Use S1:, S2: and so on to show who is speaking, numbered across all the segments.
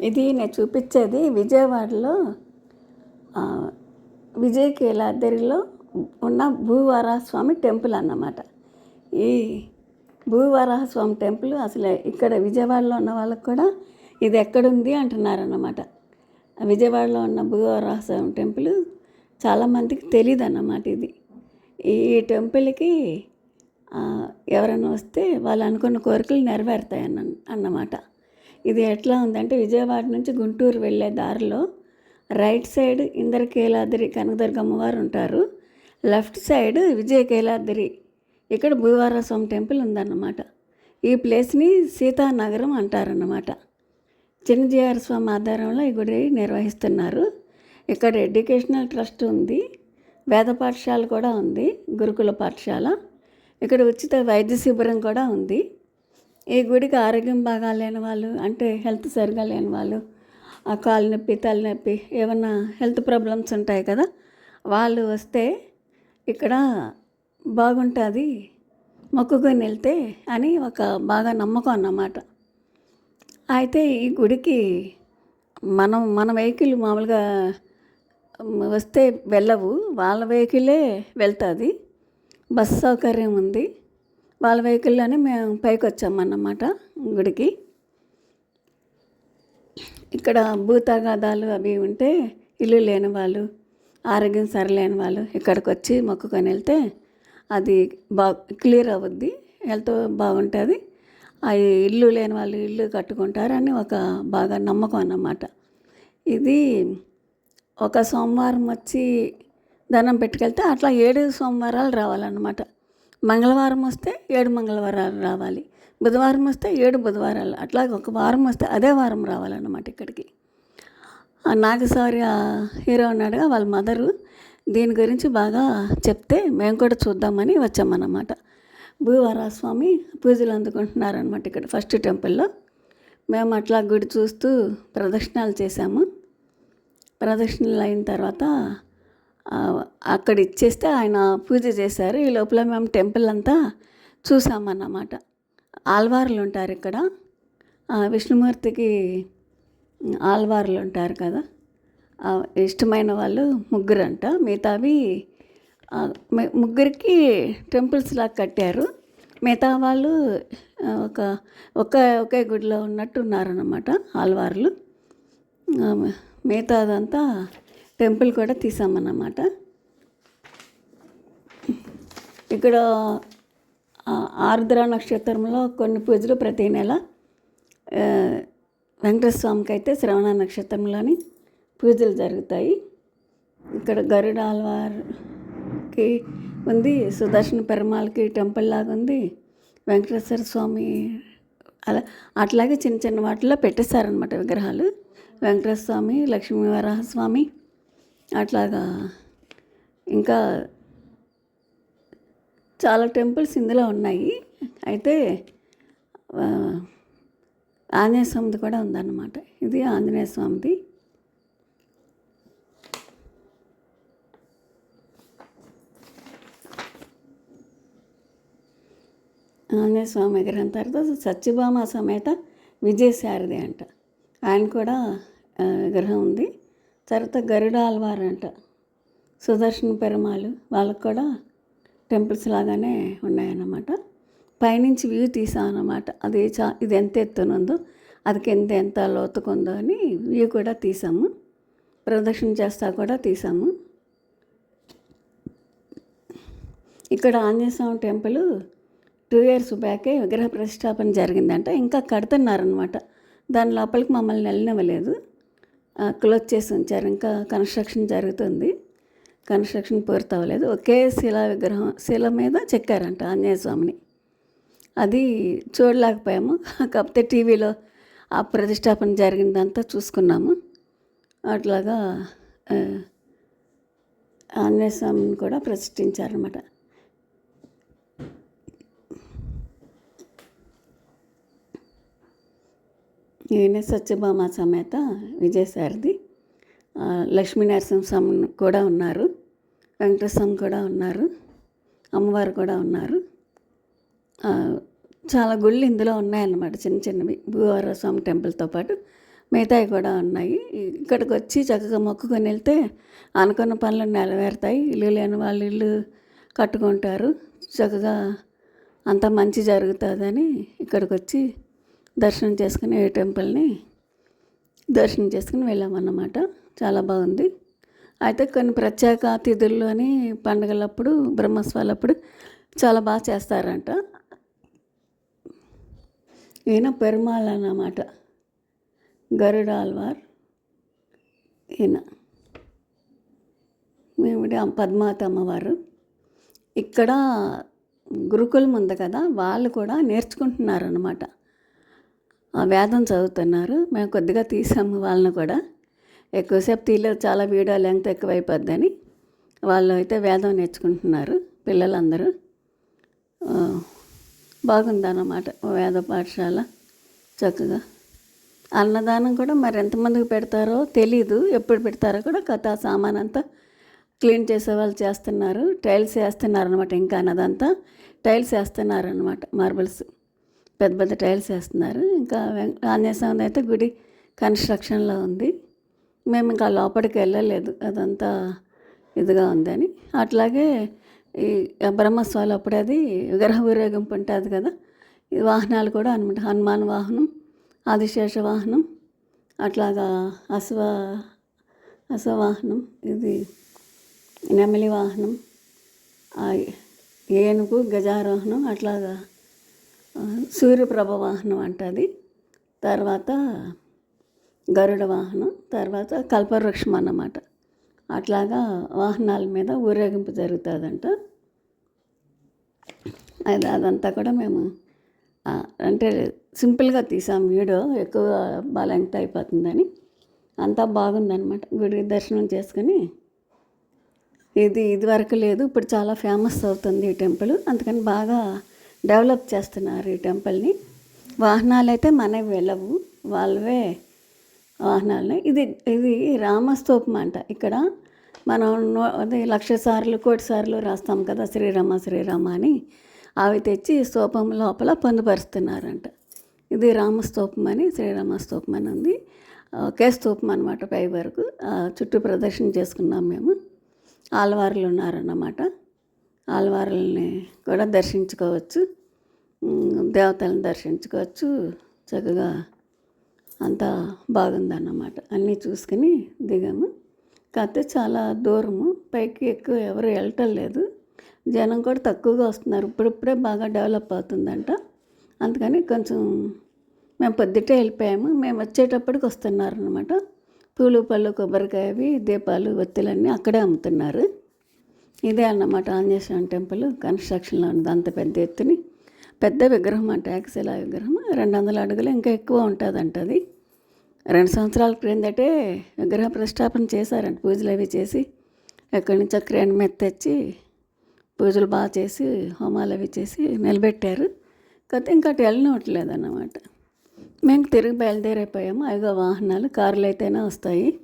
S1: ఇది నేను చూపించేది విజయవాడలో ఆ, విజయ కీలాద్రిలో ఉన్న భూవరాహస్వామి టెంపుల్ అన్నమాట. ఈ భూవరాహస్వామి టెంపుల్ అసలు ఇక్కడ విజయవాడలో ఉన్న వాళ్ళకి కూడా ఇది ఎక్కడుంది అంటున్నారన్నమాట. విజయవాడలో ఉన్న భూవరాహస్వామి టెంపుల్ చాలామందికి తెలియదు అన్నమాట ఇది. ఈ టెంపుల్కి ఎవరైనా వస్తే వాళ్ళు అనుకున్న కోరికలు నెరవేరుతాయి అన్న అన్నమాట. ఇది ఎట్లా ఉందంటే విజయవాడ నుంచి గుంటూరు వెళ్ళే దారిలో రైట్ సైడ్ ఇంద్రకీలాద్రి కనకదుర్గమ్మ వారు ఉంటారు. Left side Vijayakeeladri. ఇక్కడ భూవారస్వామి టెంపుల్ ఉందన్నమాట. ఈ ప్లేస్ని సీతానగరం అంటారన్నమాట. చిన్నజీఆర్ స్వామి ఆధారంలో ఈ గుడి నిర్వహిస్తున్నారు. ఇక్కడ ఎడ్యుకేషనల్ ట్రస్ట్ ఉంది. వేద పాఠశాల కూడా ఉంది. గురుకుల పాఠశాల. ఇక్కడ ఉచిత వైద్య శిబిరం కూడా ఉంది. ఈ గుడికి ఆరోగ్యం బాగా లేని వాళ్ళు అంటే హెల్త్ సరిగా లేని వాళ్ళు ఆ కాలు నొప్పి తలనొప్పి ఏమన్నా హెల్త్ ప్రాబ్లమ్స్ ఉంటాయి కదా వాళ్ళు వస్తే ఇక్కడ బాగుంటుంది మొక్కుకొని వెళ్తే అని ఒక బాగా నమ్మకం అన్నమాట. అయితే ఈ గుడికి మనం మన వెహికల్ మామూలుగా వస్తే వెళ్ళవు వాళ్ళ వెహికలే వెళ్తుంది. బస్ సౌకర్యం ఉంది. వాళ్ళ వెహికల్లోనే మేము పైకి వచ్చామన్నమాట గుడికి. ఇక్కడ భూతగాదాలు అవి ఉంటే ఇల్లు లేని వాళ్ళు ఆరోగ్యం సరలేని వాళ్ళు ఇక్కడికి వచ్చి మొక్కుకొని వెళ్తే అది బా క్లియర్ అవుద్ది హెల్త్ బాగుంటుంది. ఆ ఇల్లు లేని వాళ్ళు ఇల్లు కట్టుకుంటారని ఒక బాగా నమ్మకం అన్నమాట. ఇది ఒక సోమవారం వచ్చి దండం పెట్టుకెళ్తే అట్లా ఏడు సోమవారాలు రావాలన్నమాట. మంగళవారం వస్తే ఏడు మంగళవారాలు రావాలి. బుధవారం వస్తే ఏడు బుధవారాలు. అట్లా ఒక వారం వస్తే అదే వారం రావాలన్నమాట ఇక్కడికి. ఆ నాగశౌర్య హీరో ఉన్నాడుగా వాళ్ళ మదరు దీని గురించి బాగా చెప్తే మేము కూడా చూద్దామని వచ్చామన్నమాట. భూవరాస్వామి పూజలు అందుకుంటున్నారనమాట ఇక్కడ ఫస్ట్ టెంపుల్లో. మేము అట్లా గుడి చూస్తూ ప్రదక్షిణాలు చేశాము. ప్రదక్షిణలు అయిన తర్వాత అక్కడ ఇచ్చేస్తే ఆయన పూజ చేశారు. ఈ లోపల మేము టెంపుల్ అంతా చూసామన్నమాట. ఆల్వార్లు ఉంటారు ఇక్కడ. విష్ణుమూర్తికి ఆల్వార్లు ఉంటారు కదా. ఇష్టమైన వాళ్ళు ముగ్గురు అంట మిగతావి ముగ్గురికి టెంపుల్స్ లాగా కట్టారు. మిగతా వాళ్ళు ఒక ఒక ఒకే గుడిలో ఉన్నట్టు ఉన్నారన్నమాట ఆల్వార్లు మిగతాదంతా టెంపుల్ కూడా తీసామన్నమాట. ఇక్కడ ఆరుద్ర ఆర్ద్ర నక్షత్రంలో కొన్ని పూజలు ప్రతి నెల వెంకటస్వామికి అయితే శ్రవణ నక్షత్రంలోని పూజలు జరుగుతాయి. ఇక్కడ గరుడ ఆల్వార్కి ఉంది సుదర్శన పెరుమాళకి టెంపుల్ లాగా ఉంది. వెంకటేశ్వర స్వామి అలా అట్లాగే చిన్న చిన్న వాటిలో పెట్టేశారనమాట విగ్రహాలు. వెంకటేశ్వర స్వామి లక్ష్మీ వరాహస్వామి అట్లాగా ఇంకా చాలా టెంపుల్స్ ఇందులో ఉన్నాయి. అయితే ఆంజనేయ స్వామిది కూడా ఉందన్నమాట. ఇది ఆంజనేయ స్వామిది. ఆంజనేయ స్వామి విగ్రహం తర్వాత సత్యభామ సమేత విజయసారథి అంట. ఆయన కూడా విగ్రహం ఉంది. తర్వాత గరుడ ఆల్వార్ అంట. సుదర్శన పెరమాలు వాళ్ళకు కూడా టెంపుల్స్ లాగానే ఉన్నాయన్నమాట. పైనుంచి వ్యూ తీసామన్నమాట అది చా ఇది ఎంత ఎత్తునుందో అది కింద ఎంత లోతుకుందో అని వ్యూ కూడా తీసాము. ప్రదక్షిణ చేస్తా కూడా తీసాము. ఇక్కడ ఆంజనేయస్వామి టెంపుల్ టూ ఇయర్స్ బ్యాకే విగ్రహ ప్రతిష్టాపన జరిగిందంట. ఇంకా కడుతున్నారనమాట దాని లోపలికి మమ్మల్ని వెళ్ళనివ్వలేదు. క్లోజ్ చేసి ఉంచారు. ఇంకా కన్స్ట్రక్షన్ జరుగుతుంది. కన్స్ట్రక్షన్ పూర్తి అవ్వలేదు. ఒకే శిలా విగ్రహం శిల మీద చెక్కారంట ఆంజనేయ స్వామిని. అది చూడలేకపోయాము. కాకపోతే టీవీలో ఆ ప్రతిష్టాపన జరిగిందంతా చూసుకున్నాము. అట్లాగా ఆంజనేయ స్వామిని కూడా ప్రతిష్ఠించారనమాట ఈయన సత్యభామ సమేత విజయసారథి. లక్ష్మీ నరసింహ స్వామి కూడా ఉన్నారు. వెంకటేశ్వర కూడా ఉన్నారు. అమ్మవారు కూడా ఉన్నారు. చాలా గుళ్ళు ఇందులో ఉన్నాయన్నమాట చిన్న చిన్నవి. భూవార స్వామి టెంపుల్తో పాటు మిగతాయి కూడా ఉన్నాయి. ఇక్కడికి వచ్చి చక్కగా మొక్కుకొని వెళ్తే అనుకున్న పనులు నెరవేరుతాయి. ఇల్లు లేని వాళ్ళు ఇల్లు కట్టుకుంటారు. చక్కగా అంత మంచి జరుగుతుందని ఇక్కడికి వచ్చి దర్శనం చేసుకుని ఏ టెంపుల్ని దర్శనం చేసుకుని వెళ్ళామన్నమాట. చాలా బాగుంది. అయితే కొన్ని ప్రత్యేక అతిథుల్లోని పండుగలప్పుడు బ్రహ్మోత్సవాలప్పుడు చాలా బాగా చేస్తారంట. ఈయన పెరుమాళ్ అన్నమాట. గరుడ ఆల్వార్ ఈయన. మేము పద్మావతి అమ్మవారు. ఇక్కడ గురుకులం ఉంది కదా వాళ్ళు కూడా నేర్చుకుంటున్నారు అనమాట వేదం చదువుతున్నారు. మేము కొద్దిగా తీసాము వాళ్ళని కూడా. ఎక్కువసేపు తీయలేదు చాలా వీడియో లెంగ్త్ ఎక్కువైపోద్దని. వాళ్ళు అయితే వేదం నేర్చుకుంటున్నారు పిల్లలందరూ. బాగుందన్నమాట వేద పాఠశాల చక్కగా. అన్నదానం కూడా మరి ఎంతమందికి పెడతారో తెలీదు ఎప్పుడు పెడతారో కూడా కథ సామాన్ అంతా క్లీన్ చేసే వాళ్ళు చేస్తున్నారు టైల్స్ వేస్తున్నారు అనమాట ఇంకా అన్నదంతా. టైల్స్ వేస్తున్నారు అనమాట మార్బల్స్. పెద్ద పెద్ద టైల్స్ వేస్తున్నారు. ఇంకా వెం- ఆంజనేయ స్వామి అయితే గుడి కన్స్ట్రక్షన్లో ఉంది. మేము ఇంకా లోపలికి వెళ్ళలేదు. అదంతా ఇదిగా ఉందని అట్లాగే ఈ బ్రహ్మస్వాలు అప్పుడు అది విగ్రహ ఊరేగింపు ఉంటుంది కదా. ఈ వాహనాలు కూడా అనమాట హనుమాన్ వాహనం ఆదిశేష వాహనం అట్లాగా అశ్వ అశ్వవాహనం ఇది నెమలి వాహనం ఏనుగు గజారోహణం అట్లాగా సూర్యప్రభ వాహనం అంటది. తర్వాత గరుడ వాహనం తర్వాత కల్పవృక్షం అన్నమాట. అట్లాగా వాహనాల మీద ఊరేగింపు జరుగుతుందంట. అది అదంతా కూడా మేము అంటే సింపుల్గా తీసాం వీడియో ఎక్కువ బాగా అయిపోతుందని. అంతా బాగుందనమాట గుడి దర్శనం చేసుకుని ఇది ఇదివరకు లేదు ఇప్పుడు చాలా ఫేమస్ అవుతుంది ఈ టెంపుల్. అందుకని బాగా డెవలప్ చేస్తున్నారు ఈ టెంపుల్ని. వాహనాలు అయితే మనవి వెళ్ళవు. వాళ్ళవే వాహనాలని. ఇది ఇది రామస్తూపం అంట. ఇక్కడ మనం అదే లక్ష సార్లు కోటి సార్లు రాస్తాం కదా శ్రీరామ శ్రీరామ అని. అవి తెచ్చి స్తూపం లోపల పొందుపరుస్తున్నారంట. ఇది రామస్తూపం అని శ్రీరామ స్తూపం అని ఉంది. ఒకే స్తూపం అనమాట పై వరకు. చుట్టూ ప్రదర్శన చేసుకున్నాం మేము. ఆలవార్లు ఉన్నారన్నమాట. ఆలవారల్ని కూడా దర్శించుకోవచ్చు. దేవతలను దర్శించుకోవచ్చు. చక్కగా అంతా బాగుందన్నమాట. అన్నీ చూసుకుని దిగాము. కాకపోతే చాలా దూరము. పైకి ఎక్కువ ఎవరు వెళ్ళటం లేదు. జనం కూడా తక్కువగా వస్తున్నారు. ఇప్పుడిప్పుడే బాగా డెవలప్ అవుతుందంట. అందుకని కొంచెం మేము పొద్దుటే వెళ్ళిపోయాము. మేము వచ్చేటప్పటికి వస్తున్నారు అనమాట పూలు పళ్ళు కొబ్బరికాయవి దీపాలు ఒత్తిలన్నీ అక్కడే అమ్ముతున్నారు. ఇదే అన్నమాట ఆంజనేయస్వామి టెంపుల్. కన్స్ట్రక్షన్లో ఉంది. అంత పెద్ద ఎత్తుని. పెద్ద విగ్రహం అంట. యాక్సిలా విగ్రహం. రెండు వందల అడుగులు ఇంకా ఎక్కువ ఉంటుందంట అది. రెండు సంవత్సరాల క్రిందటే విగ్రహ ప్రతిష్టాపన చేశారంట. పూజలు అవి చేసి ఎక్కడి నుంచో క్రేన్ మీద తెచ్చి పూజలు బాగా చేసి హోమాలు అవి చేసి నిలబెట్టారు. కాకపోతే ఇంకా అటు వెళ్ళనివ్వట్లేదు అన్నమాట మేము తిరిగి బయలుదేరైపోయాము. అవిగో వాహనాలు కార్లు అయితేనే వస్తాయి.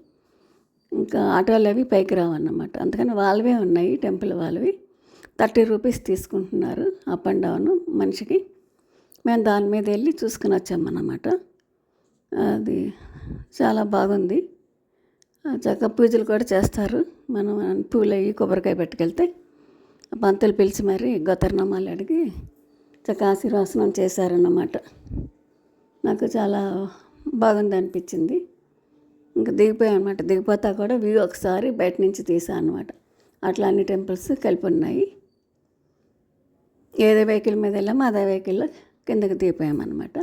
S1: ఇంకా ఆటోలు అవి పైకి రావన్నమాట. అందుకని వాళ్ళవే ఉన్నాయి టెంపుల్ వాళ్ళవి. థర్టీ రూపీస్ తీసుకుంటున్నారు అప్ అండ్ డౌన్ మనిషికి. మేము దాని మీద వెళ్ళి చూసుకుని వచ్చామన్నమాట. అది చాలా బాగుంది. చక్క చక్కగా పూజలు కూడా చేస్తారు. మనం పూలు అయ్యి కొబ్బరికాయ పెట్టుకెళ్తే పంతులు పిలిచి మరి గోతర్నామాలు అడిగి చక్కగా ఆశీర్వాసనం చేశారన్నమాట. నాకు చాలా బాగుంది అనిపించింది. ఇంకా దిగిపోయాం అనమాట దిగిపోతా కూడా వ్యూ ఒకసారి బయట నుంచి తీసా అనమాట అట్లా అన్ని టెంపుల్స్ కలిపి ఉన్నాయి ఏదే వెహికల్ మీద వెళ్ళామో అదే వెహికల్లో కిందకి దిగిపోయామన్నమాట